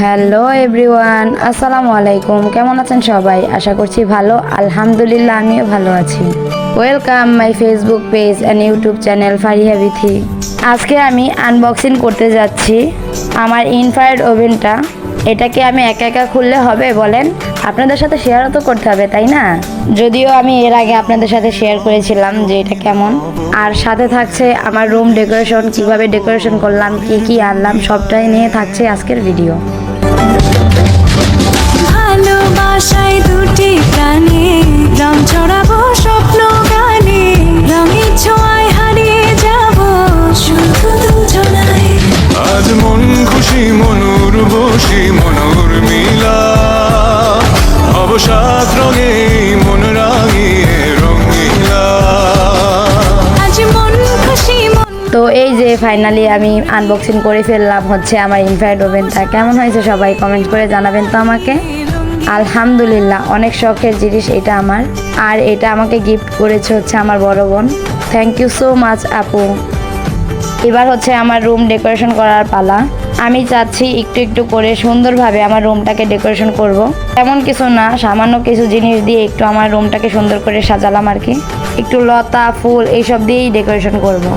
Hello everyone, আসসালামু আলাইকুম। কেমন আছেন সবাই? আশা করছি ভালো। আলহামদুলিল্লাহ, আমিও ভালো আছি। Welcome my Facebook page and YouTube channel Faria Bithi. আজকে আমি আনবক্সিং করতে যাচ্ছি। আমার ইনফ্রায়েড ওভেনটা এটাকে আমি একা একা খুললে হবে বলেন। আপনাদের সাথে শেয়ারও তো করতে হবে তাই না? যদিও আমি এর আগে আপনাদের সাথে শেয়ার করেছিলাম যে এটা কেমন। আর সাথে থাকছে আমার রুম ডেকোরেশন কীভাবে ডেকোরেশন করলাম কি কি আনলাম সবটাই নিয়ে থাকছে আজকের ভিডিও ভালোবাসায় দুটি প্রাণে রং ছড়াবো স্বপ্ন গানে। রঙের ছোঁয়ায় হারিয়ে যাব শুধু দুজনায় আজ মন খুশি ফাইনালি আমি আনবক্সিং করে ফেললাম হচ্ছে আমার ইনফ্রারেড ওভেনটা কেমন হয়েছে সবাই কমেন্ট করে জানাবেন তো আমাকে? আলহামদুলিল্লাহ, অনেক শখের জিনিস এটা আমার। আর এটা আমাকে গিফট করেছে হচ্ছে আমার বড় বোন। থ্যাংক ইউ সো মাচ আপু। এবার হচ্ছে আমার রুম ডেকোরেশন করার পালা। আমি চাচ্ছি একটু একটু করে সুন্দরভাবে আমার রুমটাকে ডেকোরেশন করব। তেমন কিছু না, সামান্য কিছু জিনিস দিয়ে একটু আমার রুমটাকে সুন্দর করে সাজালাম আর কি। একটু লতা, ফুল, এইসব দিয়েই ডেকোরেশন করব।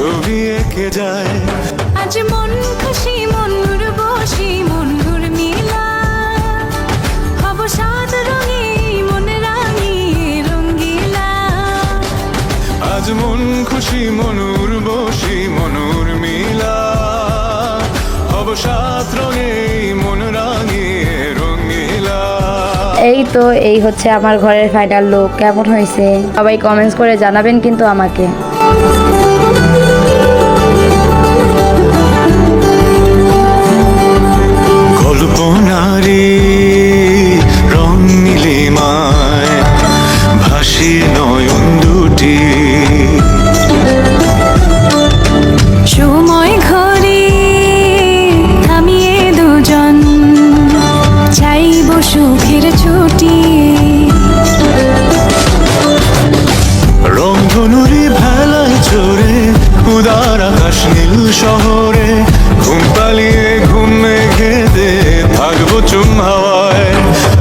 ছবি এঁকে যায়। আজ মন খুশি মন বসি মন মিলা। হব সাত রঙে মন রঙ্গিলা। আজ মন খুশি মনুর বসি মনুর মিলা। অবসাদ রঙে মন রাঙিয়ে রঙিলা এই তো এই হচ্ছে আমার ঘরের ফাইনাল লুক কেমন হয়েছে? সবাই কমেন্টস করে জানাবেন কিন্তু আমাকে। নয়ন দুটি। সময় ঘরে থামিয়ে দুজন চাইব সুখের ছুটি। রংধনুরি ভেলায় চড়ে উদার আকাশ নীল শহরে ঘুম পালিয়ে ঘুমে ঘেদে থাকব চুম হাওয়ায়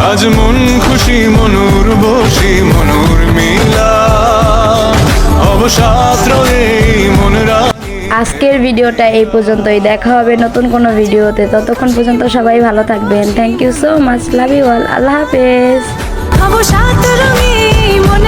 আজ মন খুশি মনুর বসি মনুর মিলা। অবসাদ রয়ে মন রাঙি আজকের ভিডিওটা এই পর্যন্তই। দেখা হবে নতুন কোনো ভিডিওতে। ততক্ষণ পর্যন্ত সবাই ভালো থাকবেন। Thank you so much love you all আল্লাহ হাফেজ। রঙে মন